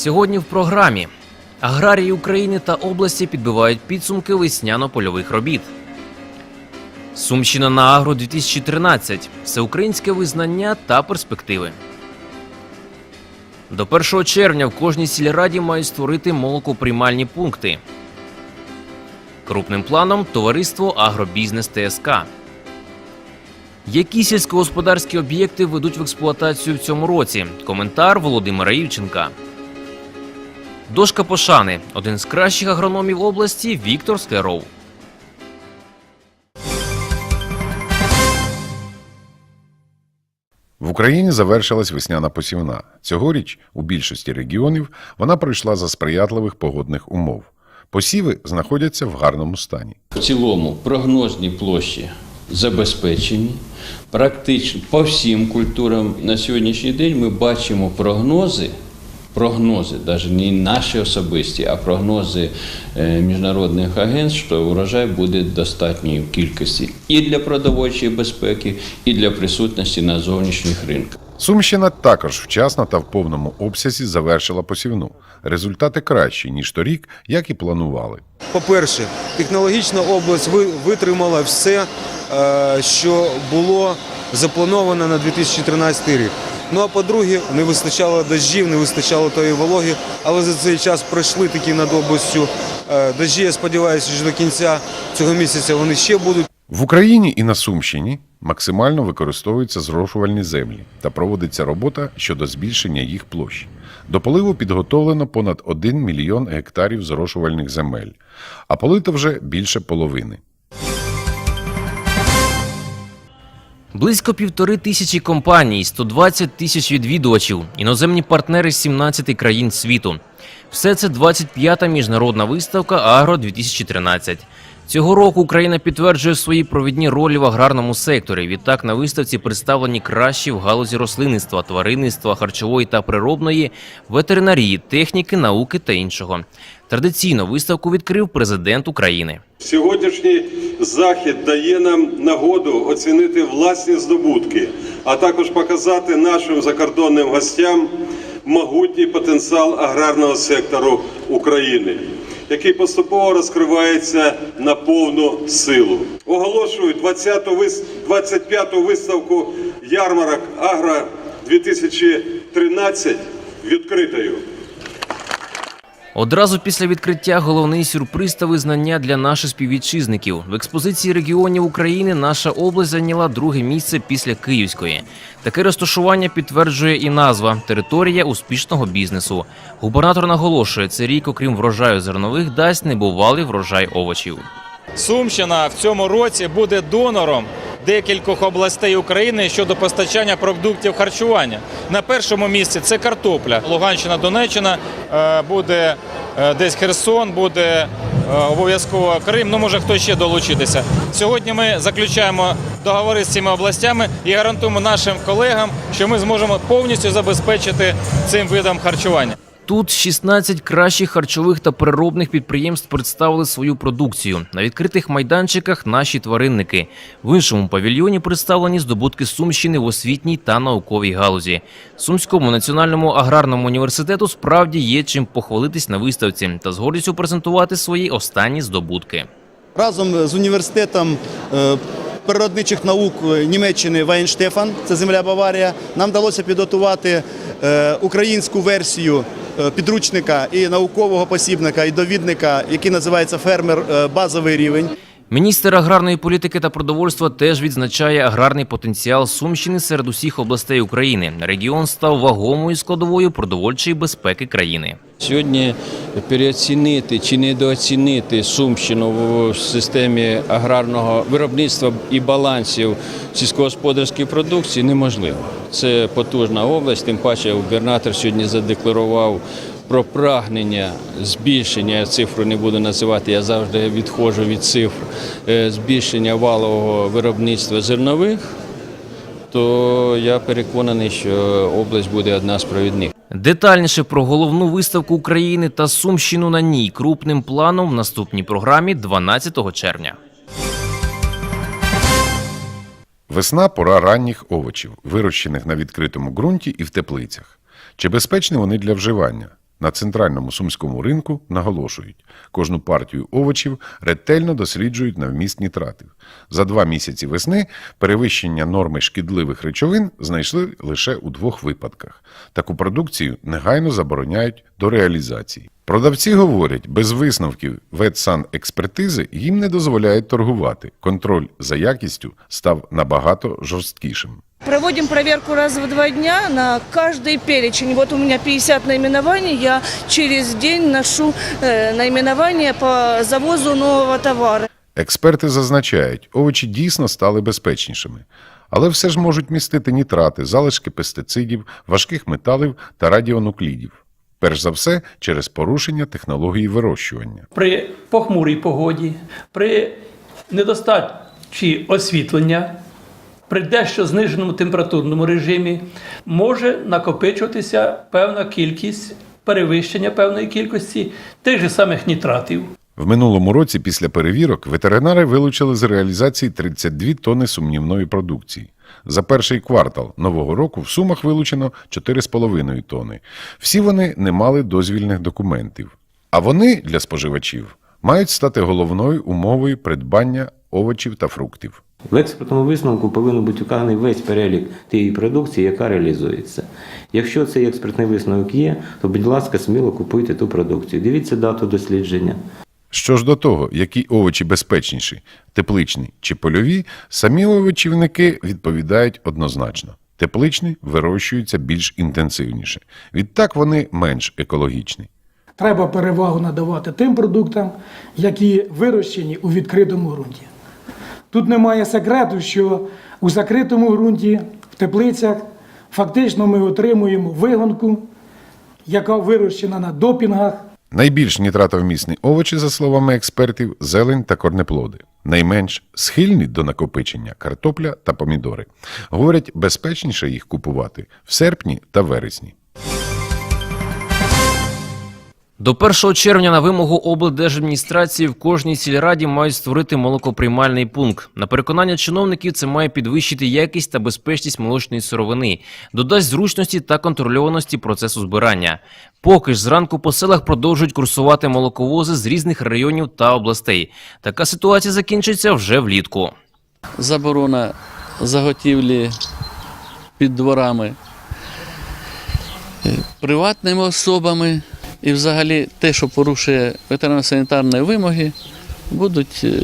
Сьогодні в програмі аграрії України та області підбивають підсумки весняно-польових робіт. Сумщина на Агро 2013 всеукраїнське визнання та перспективи. До 1 червня в кожній сільраді мають створити молокоприймальні пункти. Крупним планом товариство Агробізнес ТСК. Які сільськогосподарські об'єкти ведуть в експлуатацію в цьому році? Коментар Володимира Івченка. Дошка пошани. Один з кращих агрономів області Віктор Скляров. В Україні завершилась весняна посівна. Цьогоріч у більшості регіонів вона пройшла за сприятливих погодних умов. Посіви знаходяться в гарному стані. В цілому прогнозні площі забезпечені. Практично по всім культурам на сьогоднішній день ми бачимо прогнози. Прогнози, навіть не наші особисті, а прогнози е, міжнародних агентств, що урожай буде достатньої кількості і для продовольчої безпеки, і для присутності на зовнішніх ринках. Сумщина також вчасно та в повному обсязі завершила посівну. Результати кращі, ніж торік, як і планували. По-перше, технологічна область витримала все, е, що було заплановано на 2013 рік. Ну а по-друге, не вистачало дощів, не вистачало тої вологи, але за цей час пройшли такі над областю е, дощі. Я сподіваюся, що до кінця цього місяця вони ще будуть. В Україні і на Сумщині максимально використовуються зрошувальні землі та проводиться робота щодо збільшення їх площ. До поливу підготовлено понад 1 мільйон гектарів зрошувальних земель, а полито вже більше половини. Близько півтори тисячі компаній, 120 тисяч відвідувачів, іноземні партнери з 17 країн світу. Все це 25-та міжнародна виставка Агро 2013. Цього року Україна підтверджує свої провідні ролі в аграрному секторі. Відтак на виставці представлені кращі в галузі рослинництва, тваринництва, харчової та природної, ветеринарії, техніки, науки та іншого. Традиційно виставку відкрив президент України. Сьогоднішній захід дає нам нагоду оцінити власні здобутки, а також показати нашим закордонним гостям могутній потенціал аграрного сектору України, який поступово розкривається на повну силу. Оголошую 20-ту вис- 25-ту виставку ярмарок Агро 2013 відкритою. Одразу після відкриття головний сюрприз та визнання для наших співвітчизників. В експозиції регіонів України наша область зайняла друге місце після Київської. Таке розташування підтверджує і назва територія успішного бізнесу. Губернатор наголошує, це рік, окрім врожаю зернових, дасть небувалий врожай овочів. Сумщина в цьому році буде донором декількох областей України щодо постачання продуктів харчування. На першому місці це картопля. Луганщина, Донеччина е, буде е, десь Херсон, буде е, обов'язково Крим. Ну може хто ще долучитися. Сьогодні ми заключаємо договори з цими областями і гарантуємо нашим колегам, що ми зможемо повністю забезпечити цим видом харчування. Тут 16 кращих харчових та переробних підприємств представили свою продукцію. На відкритих майданчиках наші тваринники. В іншому павільйоні представлені здобутки Сумщини в освітній та науковій галузі. Сумському національному аграрному університету справді є чим похвалитись на виставці та з гордістю презентувати свої останні здобутки. Разом з університетом е, природничих наук Німеччини Вайнштефан, це земля Баварія, нам вдалося підготувати е, українську версію е, підручника і наукового посібника, і довідника, який називається Фермер е, базовий рівень. Міністр аграрної політики та продовольства теж відзначає аграрний потенціал Сумщини серед усіх областей України. Регіон став вагомою складовою продовольчої безпеки країни. Сьогодні переоцінити чи недооцінити Сумщину в системі аграрного виробництва і балансів сільськогосподарської продукції неможливо. Це потужна область, тим паче губернатор сьогодні задекларував про прагнення збільшення, я цифру не буду називати, я завжди відходжу від цифр, е, збільшення валового виробництва зернових, то я переконаний, що область буде одна з провідних. Детальніше про головну виставку України та Сумщину на ній крупним планом в наступній програмі 12 червня. Весна пора ранніх овочів, вирощених на відкритому ґрунті і в теплицях. Чи безпечні вони для вживання? На центральному сумському ринку наголошують, кожну партію овочів ретельно досліджують на вміст нітратів. За два місяці весни перевищення норми шкідливих речовин знайшли лише у двох випадках. Таку продукцію негайно забороняють до реалізації. Продавці говорять, без висновків ветсанекспертизи їм не дозволяють торгувати. Контроль за якістю став набагато жорсткішим. Проводим проверку раз в два дня на каждый перечень. Вот у меня 50 наименований, я через день ношу э, наименование по завозу нового товара. Експерти зазначають, овочі дійсно стали безпечнішими, але все ж можуть містити нітрати, залишки пестицидів, важких металів та радіонуклідів. Перш за все, через порушення технології вирощування. при похмурій погоді, при недостачі освітлення, при дещо зниженому температурному режимі може накопичуватися певна кількість перевищення певної кількості тих же самих нітратів. В минулому році після перевірок ветеринари вилучили з реалізації 32 тонни сумнівної продукції. За перший квартал нового року в Сумах вилучено 4,5 тонни. Всі вони не мали дозвільних документів. А вони для споживачів мають стати головною умовою придбання овочів та фруктів. В експертному висновку повинен бути вказаний весь перелік тієї продукції, яка реалізується. Якщо цей експертний висновок є, то, будь ласка, сміло купуйте ту продукцію. Дивіться дату дослідження. Що ж до того, які овочі безпечніші, тепличні чи польові, самі овочівники відповідають однозначно. Тепличні вирощуються більш інтенсивніше. Відтак вони менш екологічні. Треба перевагу надавати тим продуктам, які вирощені у відкритому ґрунті. Тут немає секрету, що у закритому ґрунті, в теплицях, фактично ми отримуємо вигонку, яка вирощена на допінгах, Найбільш нітратовмісні овочі, за словами експертів, зелень та корнеплоди. Найменш схильні до накопичення картопля та помідори. Говорять, безпечніше їх купувати в серпні та вересні. До 1 червня на вимогу облдержадміністрації в кожній сільраді мають створити молокоприймальний пункт. На переконання чиновників це має підвищити якість та безпечність молочної сировини, додасть зручності та контрольованості процесу збирання. Поки ж зранку по селах продовжують курсувати молоковози з різних районів та областей. Така ситуація закінчиться вже влітку. заборона заготівлі під дворами приватними особами і взагалі те, що порушує ветеринарно-санітарні вимоги, будуть е,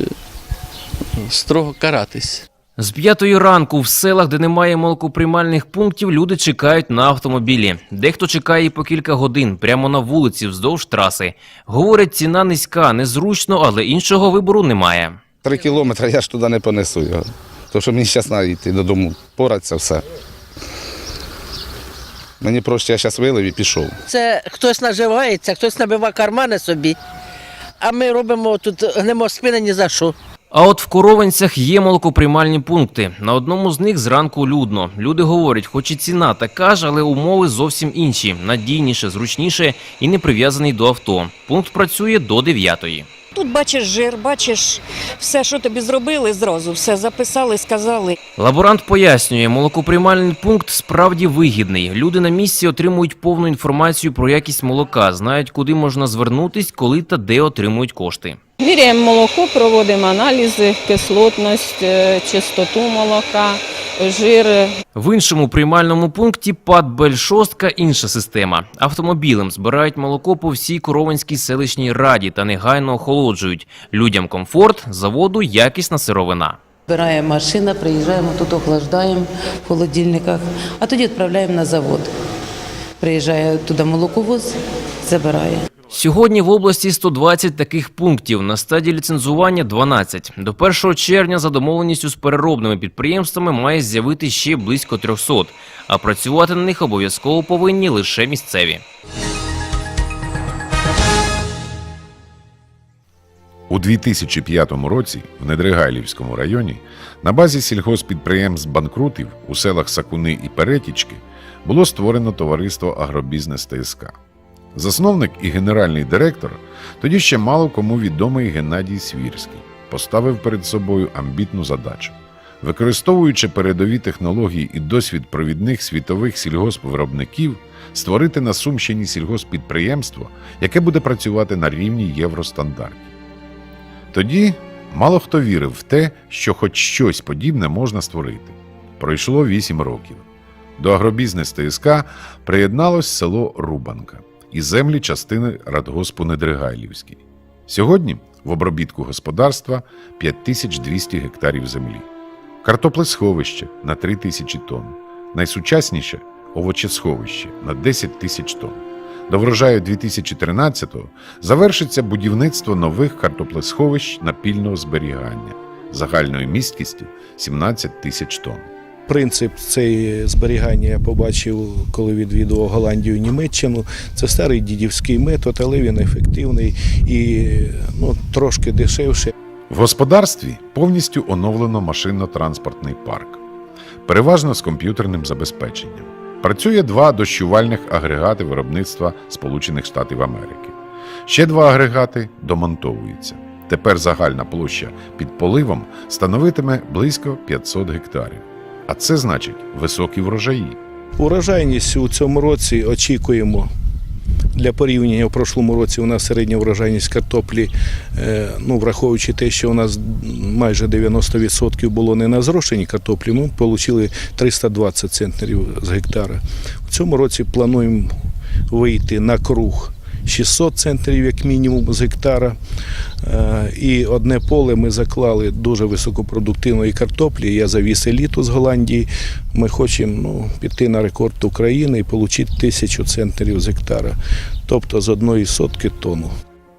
строго каратись. З п'ятої ранку в селах, де немає молокоприймальних пунктів, люди чекають на автомобілі. Дехто чекає і по кілька годин прямо на вулиці вздовж траси. Говорять, ціна низька, незручно, але іншого вибору немає. Три кілометри я ж туди не понесу його. Тому що мені зараз треба йти додому, поратися все. Мені проще, я зараз вилив і пішов. Це хтось наживається, хтось набиває кармани собі. А ми робимо тут гнемо спини ні за що. А от в Коровенцях є молокоприймальні пункти. На одному з них зранку людно. Люди говорять, хоч і ціна така ж, але умови зовсім інші, надійніше, зручніше і не прив'язаний до авто. Пункт працює до 9-ї. Тут бачиш жир, бачиш все, що тобі зробили зразу, все записали, сказали. Лаборант пояснює, молокоприймальний пункт справді вигідний. Люди на місці отримують повну інформацію про якість молока, знають, куди можна звернутись, коли та де отримують кошти. Міряємо молоко, проводимо аналізи, кислотність, е, чистоту молока, жир, В іншому приймальному пункті ПАД Бельшостка інша система. Автомобілем збирають молоко по всій Коровинській селищній раді та негайно охолоджують. Людям комфорт, заводу якісна сировина. Збираємо машина, приїжджаємо тут, охлаждаємо в холодильниках, а тоді відправляємо на завод. Приїжджає туди молоковоз, забирає. Сьогодні в області 120 таких пунктів. На стадії ліцензування 12. До 1 червня за домовленістю з переробними підприємствами має з'явити ще близько 300, а працювати на них обов'язково повинні лише місцеві. У 2005 році в Недригайлівському районі на базі сільгоспідприємств банкрутів у селах Сакуни і Перетічки було створено товариство Агробізнес ТСК. Засновник і генеральний директор, тоді ще мало кому відомий Геннадій Свірський, поставив перед собою амбітну задачу використовуючи передові технології і досвід провідних світових сільгоспвиробників, створити на Сумщині сільгосппідприємство, яке буде працювати на рівні євростандартів. Тоді мало хто вірив в те, що хоч щось подібне можна створити. Пройшло 8 років. До агробізнес ТСК приєдналось село Рубанка і землі частини радгоспу Недригайлівський. Сьогодні в обробітку господарства 5200 гектарів землі, картоплесховище на 3 тисячі тонн, найсучасніше овочесховище на 10 тисяч тонн. До врожаю 2013-го завершиться будівництво нових картоплесховищ напільного зберігання загальною місткістю 17 тисяч тонн. Принцип цей зберігання я побачив, коли відвідував Голландію Німеччину. Це старий дідівський метод, але він ефективний і ну, трошки дешевше. В господарстві повністю оновлено машинно-транспортний парк, переважно з комп'ютерним забезпеченням. Працює два дощувальних агрегати виробництва Сполучених Штатів Америки. Ще два агрегати домонтовуються. Тепер загальна площа під поливом становитиме близько 500 гектарів. А це значить високі врожаї. Урожайність у цьому році очікуємо. Для порівняння в прошлому році у нас середня врожайність картоплі, е, ну, враховуючи те, що у нас майже 90% було не на зрошеній картоплі, ми отримали 320 центнерів з гектара. В цьому році плануємо вийти на круг 600 центнерів як мінімум з гектара. Е, І одне поле ми заклали дуже високопродуктивної картоплі. Я завіз еліту з Голландії. Ми хочемо ну, піти на рекорд України і отримати тисячу центнерів з гектара, тобто з одної сотки тонну.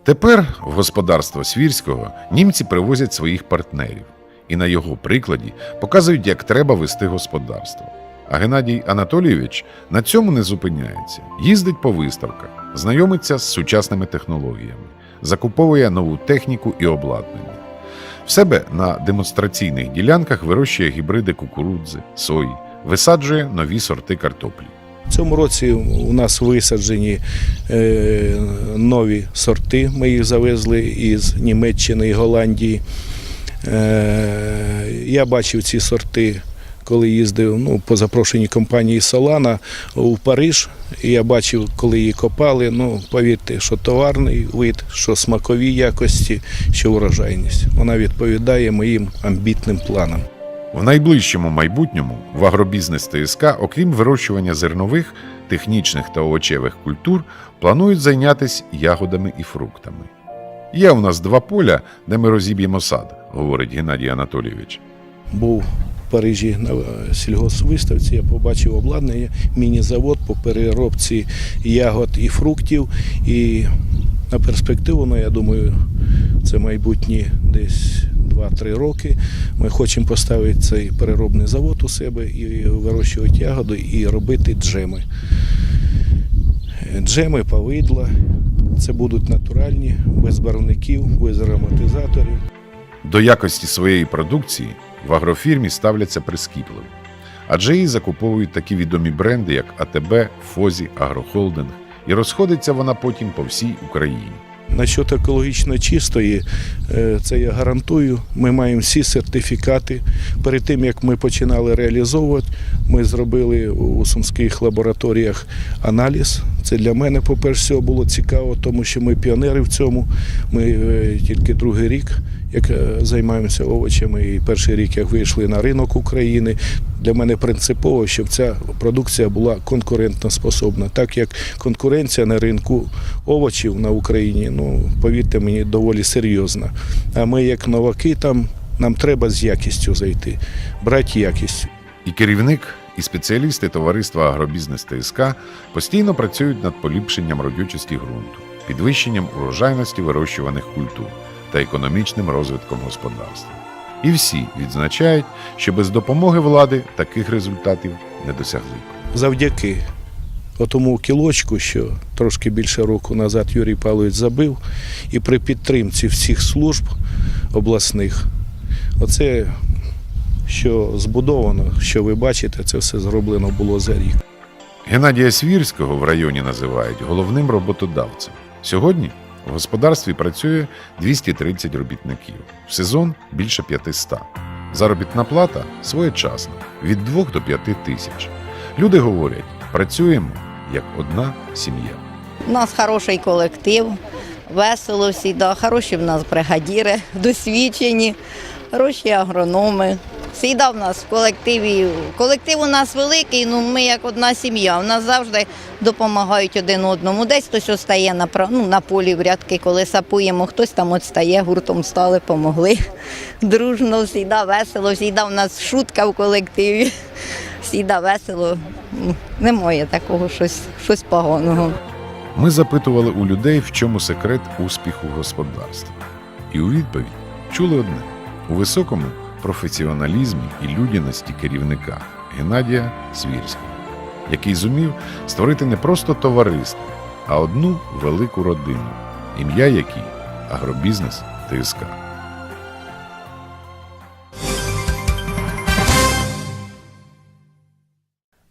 Тепер в господарство Свірського німці привозять своїх партнерів і на його прикладі показують, як треба вести господарство. А Геннадій Анатолійович на цьому не зупиняється, їздить по виставках, знайомиться з сучасними технологіями, закуповує нову техніку і обладнання. В себе на демонстраційних ділянках вирощує гібриди кукурудзи, сої, висаджує нові сорти картоплі. В цьому році у нас висаджені е, нові сорти. Ми їх завезли із Німеччини і Голландії. Е, я бачив ці сорти, коли їздив ну, по запрошеній компанії Солана у Париж. І я бачив, коли її копали. Ну, повірте, що товарний вид, що смакові якості, що урожайність. Вона відповідає моїм амбітним планам. В найближчому майбутньому в агробізнес ТСК, окрім вирощування зернових, технічних та овочевих культур, планують зайнятися ягодами і фруктами. Є у нас два поля, де ми розіб'ємо сад, говорить Геннадій Анатолійович. був Парижі на е, сільгоспвиставці, я побачив обладнання, міні-завод по переробці ягод і фруктів. І на перспективу, ну, я думаю, це майбутні десь 2-3 роки. Ми хочемо поставити цей переробний завод у себе і вирощувати ягоди і робити джеми. Джеми, повидла. Це будуть натуральні, без барвників, без ароматизаторів. До якості своєї продукції в агрофірмі ставляться прискіпливо, адже її закуповують такі відомі бренди, як АТБ, Фозі, Агрохолдинг, і розходиться вона потім по всій Україні. Насчет екологічно чистої, е, це я гарантую. Ми маємо всі сертифікати. Перед тим як ми починали реалізовувати, ми зробили у сумських лабораторіях аналіз. Це для мене, по-перше, було цікаво, тому що ми піонери в цьому. Ми е, тільки другий рік, як е, займаємося овочами, і перший рік, як вийшли на ринок України. Для мене принципово, щоб ця продукція була конкурентно способна, так як конкуренція на ринку овочів на Україні, ну повірте мені, доволі серйозна. А ми, як новаки, там нам треба з якістю зайти, брати якістю. І керівник, і спеціалісти товариства Агробізнес ТСК постійно працюють над поліпшенням родючості ґрунту, підвищенням урожайності вирощуваних культур та економічним розвитком господарства. І всі відзначають, що без допомоги влади таких результатів не досягли. Завдяки отому кілочку, що трошки більше року назад Юрій Павлович забив, і при підтримці всіх служб обласних, оце що збудовано, що ви бачите, це все зроблено було за рік. Геннадія Свірського в районі називають головним роботодавцем. Сьогодні в господарстві працює 230 робітників, в сезон більше 500. Заробітна плата своєчасна від 2 до 5 тисяч. Люди говорять, працюємо як одна сім'я. У нас хороший колектив, весело всі, да, хороші в нас бригадіри, досвідчені, хороші агрономи. Всіда в нас в колективі. Колектив у нас великий, ну ми як одна сім'я. У нас завжди допомагають один одному. Десь хтось остає на, ну, на полі в рядки, коли сапуємо, хтось там от стає, гуртом стали, помогли. Дружно, всіда весело, всіда в нас шутка в колективі. Всіда весело. Ну, Немає такого щось, щось поганого. Ми запитували у людей, в чому секрет успіху господарства. І у відповідь чули одне: у високому професіоналізмі і людяності керівника Геннадія Свірського, який зумів створити не просто товариство, а одну велику родину, ім'я якій агробізнес ТСК.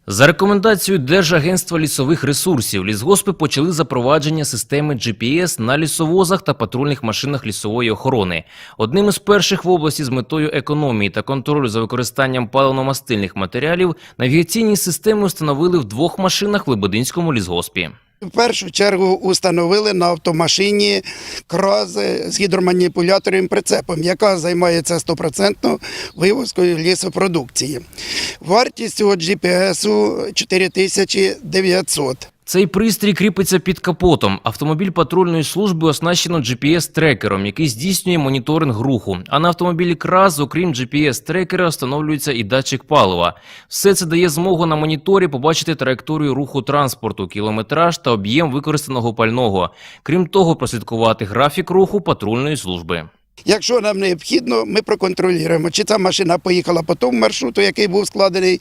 За рекомендацією Держагентства лісових ресурсів, лісгоспи почали запровадження системи GPS на лісовозах та патрульних машинах лісової охорони. Одним із перших в області з метою економії та контролю за використанням паливно-мастильних матеріалів навігаційні системи встановили в двох машинах в Лебединському лісгоспі. В першу чергу установили на автомашині крази з гідроманіпуляторним прицепом, яка займається стопроцентно вивозкою лісопродукції. Вартість цього GPS 4900. Цей пристрій кріпиться під капотом. Автомобіль патрульної служби оснащено GPS-трекером, який здійснює моніторинг руху. А на автомобілі КРАС, окрім GPS-трекера, встановлюється і датчик палива. Все це дає змогу на моніторі побачити траєкторію руху транспорту, кілометраж та об'єм використаного пального. Крім того, прослідкувати графік руху патрульної служби. Якщо нам необхідно, ми проконтролюємо, чи ця машина поїхала по тому маршруту, який був складений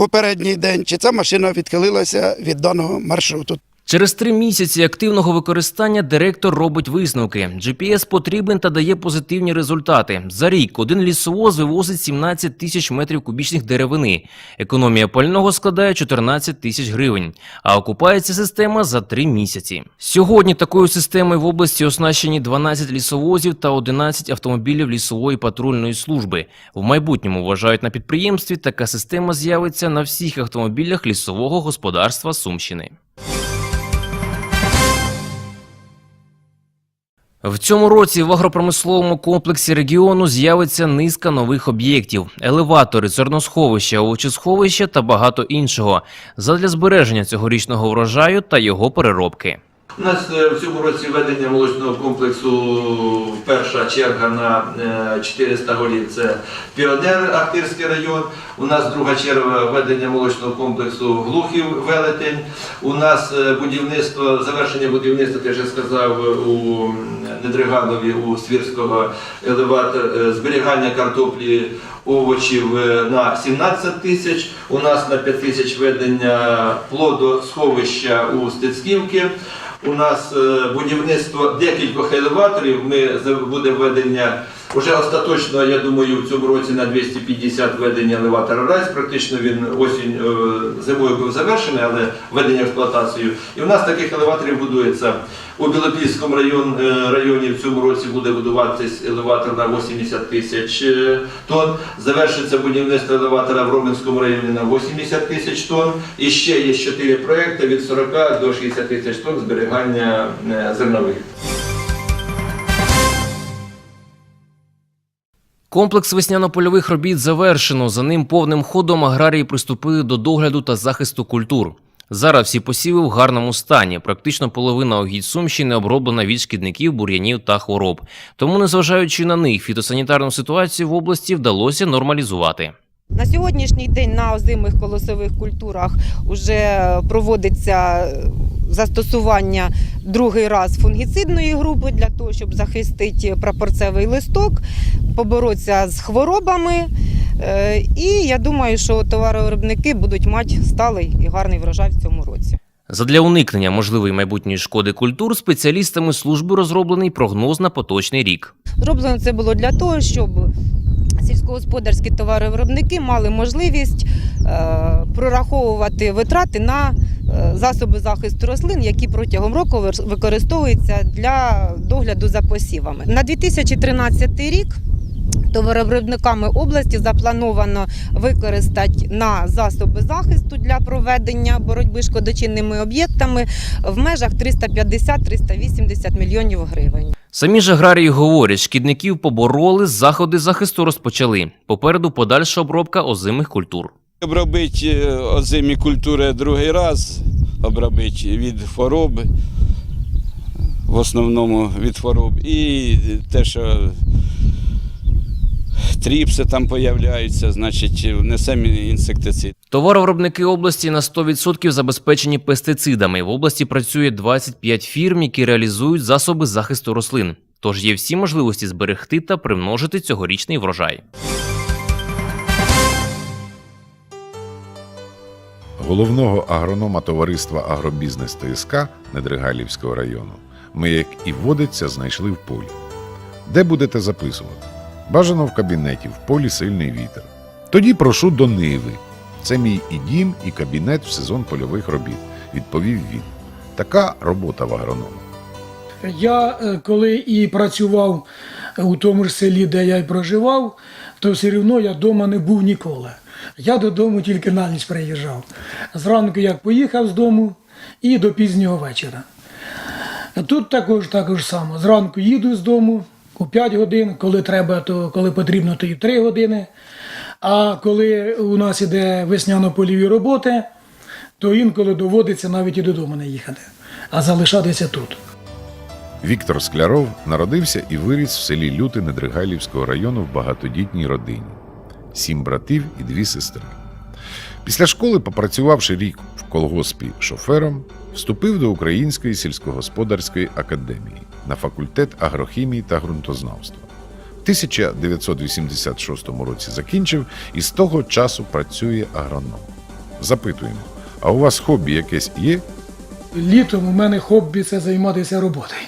попередній день, чи ця машина відхилилася від даного маршруту. Через три місяці активного використання директор робить висновки. GPS потрібен та дає позитивні результати. За рік один лісовоз вивозить 17 тисяч метрів кубічних деревини. Економія пального складає 14 тисяч гривень, а окупається система за три місяці. Сьогодні такою системою в області оснащені 12 лісовозів та 11 автомобілів лісової патрульної служби. В майбутньому вважають на підприємстві, така система з'явиться на всіх автомобілях лісового господарства Сумщини. В цьому році в агропромисловому комплексі регіону з'явиться низка нових об'єктів: елеватори, зерносховища, овочесховища та багато іншого задля збереження цьогорічного врожаю та його переробки. У нас е, в цьому році введення молочного комплексу перша черга на е, 400 голів це Піонер Ахтирський район. У нас друга черга введення молочного комплексу Глухів Велетень. У нас е, будівництво, завершення будівництва, я вже сказав, у Недриганові у Свірського елеватор е, зберігання картоплі овочів е, на 17 тисяч. У нас на 5 тисяч ведення плодосховища у Стецьківки. У нас е, будівництво декількох елеваторів. Ми буде введення вже остаточно, я думаю, в цьому році на 250 введення елеватора Райс. Практично він осінь е, зимою був завершений, але введення в експлуатацію. І у нас таких елеваторів будується у Білопільському район, е, районі в цьому році буде будуватись елеватор на 80 тисяч е, тонн. Завершиться будівництво елеватора в Роменському районі на 80 тисяч тонн. І ще є 4 проекти від 40 до 60 тисяч тонн зберігання зернових. Комплекс весняно-польових робіт завершено. За ним повним ходом аграрії приступили до догляду та захисту культур. Зараз всі посіви в гарному стані. Практично половина огідь Сумщини оброблена від шкідників, бур'янів та хвороб. Тому, незважаючи на них, фітосанітарну ситуацію в області вдалося нормалізувати. На сьогоднішній день на озимих колосових культурах вже проводиться застосування другий раз фунгіцидної групи для того, щоб захистити прапорцевий листок, поборотися з хворобами. Е, І я думаю, що товаровиробники будуть мати сталий і гарний врожай в цьому році. Задля уникнення можливої майбутньої шкоди культур спеціалістами служби розроблений прогноз на поточний рік. Зроблено це було для того, щоб сільськогосподарські товаровиробники мали можливість е, прораховувати витрати на е, засоби захисту рослин, які протягом року використовуються для догляду за посівами. На 2013 рік Товаровиробниками області заплановано використати на засоби захисту для проведення боротьби з шкодочинними об'єктами в межах 350-380 мільйонів гривень. Самі ж аграрії говорять, шкідників побороли, заходи захисту розпочали. Попереду подальша обробка озимих культур. Обробити е, озимі культури другий раз, обробити від хвороби, в основному від хвороб. І те, що тріпси там появляються, значить внесемо інсектицид. Товаровиробники області на 100% забезпечені пестицидами. В області працює 25 фірм, які реалізують засоби захисту рослин. Тож є всі можливості зберегти та примножити цьогорічний врожай. Головного агронома товариства Агробізнес ТСК Недригалівського району ми, як і водиться, знайшли в полі. Де будете записувати? Бажано в кабінеті, в полі сильний вітер. Тоді прошу до Ниви. Це мій і дім, і кабінет в сезон польових робіт, відповів він. Така робота в агронома. Я е, коли і працював у тому ж селі, де я й проживав, то все одно я вдома не був ніколи. Я додому тільки на ніч приїжджав. Зранку як поїхав з дому і до пізнього вечора. Тут також також само. Зранку їду з дому у 5 годин, коли треба, то коли потрібно, то і 3 години. А коли у нас іде весняно-польові роботи, то інколи доводиться навіть і додому не їхати, а залишатися тут. Віктор Скляров народився і виріс в селі Люти Недригайлівського району в багатодітній родині. Сім братів і дві сестри. Після школи, попрацювавши рік в колгоспі шофером, вступив до Української сільськогосподарської академії на факультет агрохімії та ґрунтознавства. В 1986 році закінчив і з того часу працює агроном. Запитуємо: а у вас хобі якесь є? Літом у мене хобі це займатися роботою.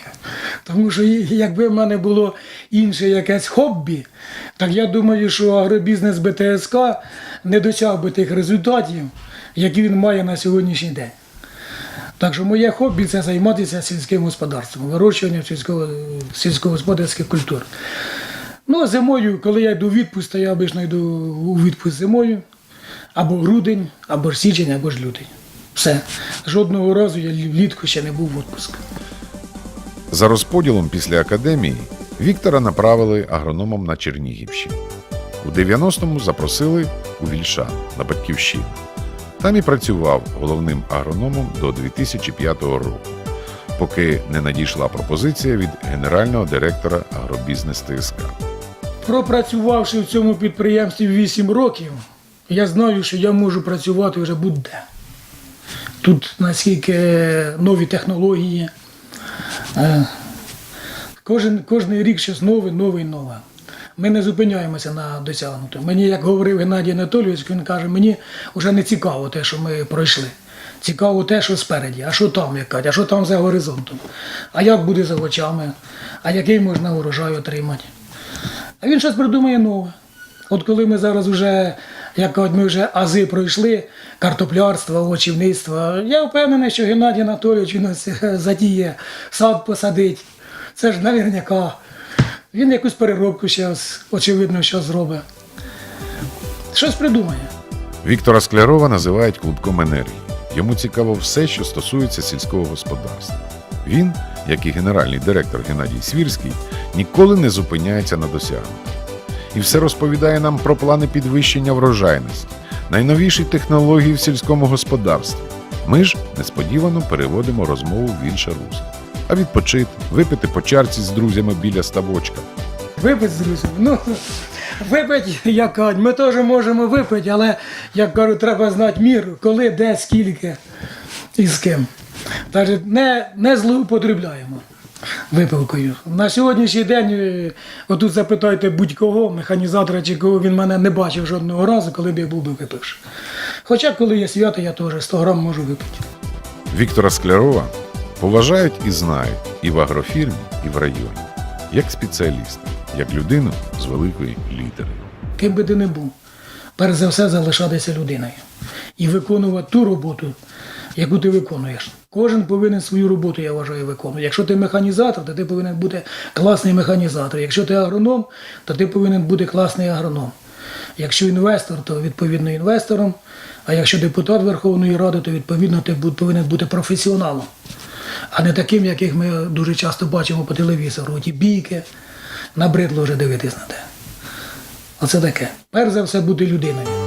Тому що якби в мене було інше якесь хобі, так я думаю, що агробізнес БТСК не досяг би тих результатів, які він має на сьогоднішній день. Так що моє хобі це займатися сільським господарством, вирощуванням сільського, сільськогосподарських культур. Ну, а зимою, коли я йду в відпуск, я обично йду у відпуск зимою, або грудень, або січень, або ж лютий. Все. Жодного разу я влітку ще не був в відпуск. За розподілом після академії Віктора направили агрономом на Чернігівщину. У 90-му запросили у Вільшан на Батьківщину. Там і працював головним агрономом до 2005 року, поки не надійшла пропозиція від генерального директора агробізнес ТСК. Пропрацювавши в цьому підприємстві 8 років, я знаю, що я можу працювати вже будь-де. Тут наскільки нові технології. Е, Кожен, кожен рік щось нове, нове і нове. Ми не зупиняємося на досягнутому. Мені, як говорив Геннадій Анатолійович, він каже, мені вже не цікаво те, що ми пройшли. Цікаво те, що спереді, а що там, як кажуть, а що там за горизонтом, а як буде за очами, а який можна урожай отримати. А він щось придумає нове. От коли ми зараз вже, як кажуть, ми вже ази пройшли, картоплярства, овочівництва, я впевнений, що Геннадій Анатолійович він ось затіє сад посадить. Це ж наверняка. Він якусь переробку зараз, очевидно, що зробить. Щось придумає. Віктора Склярова називають клубком енергії. Йому цікаво все, що стосується сільського господарства. Він, як і генеральний директор Геннадій Свірський, ніколи не зупиняється на досягнутому. І все розповідає нам про плани підвищення врожайності, найновіші технології в сільському господарстві. Ми ж несподівано переводимо розмову в інше русло. А відпочити, випити по чарці з друзями біля ставочка. Випити з друзями. Ну, випити, як кажуть, ми теж можемо випити, але, як кажуть, треба знати міру, коли, де, скільки і з ким. Так, не, не злоупотребляємо випивкою. На сьогоднішній день, е, отут запитайте будь-кого, механізатора чи кого, він мене не бачив жодного разу, коли б я був би випивши. Хоча, коли є свято, я теж 100 грам можу випити. Віктора Склярова поважають і знають і в агрофірмі, і в районі, як спеціаліста, як людину з великої літери. Ким би ти не був, перш за все залишатися людиною і виконувати ту роботу, яку ти виконуєш. Кожен повинен свою роботу, я вважаю, виконувати. Якщо ти механізатор, то ти повинен бути класний механізатор. Якщо ти агроном, то ти повинен бути класний агроном. Якщо інвестор, то відповідно інвестором. А якщо депутат Верховної Ради, то відповідно ти повинен бути професіоналом, а не таким, яких ми дуже часто бачимо по телевізору. Ті бійки, набридло вже дивитись на те. Оце таке. Перш за все бути людиною.